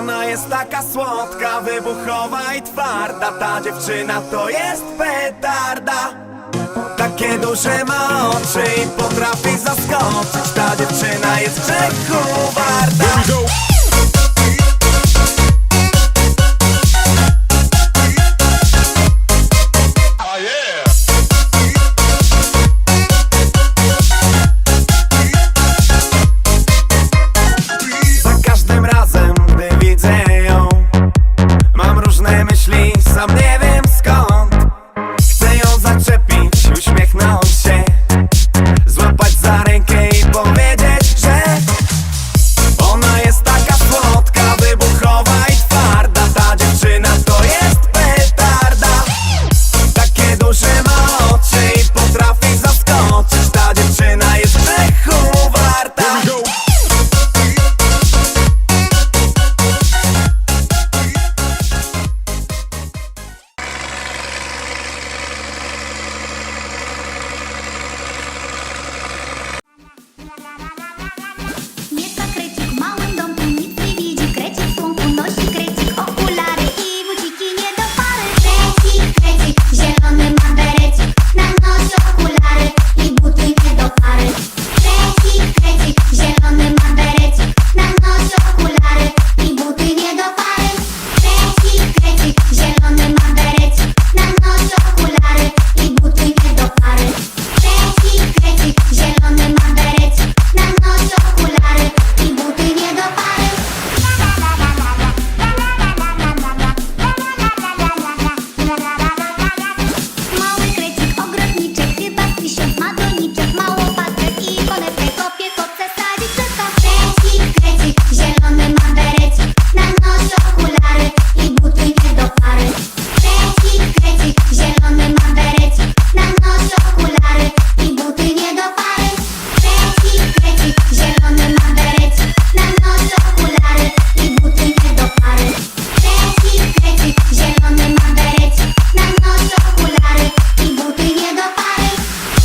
Ona jest taka słodka, wybuchowa i twarda. Ta dziewczyna to jest petarda. Takie duże ma oczy i potrafi zaskoczyć. Ta dziewczyna jest grzechu warta. różne myśli, sam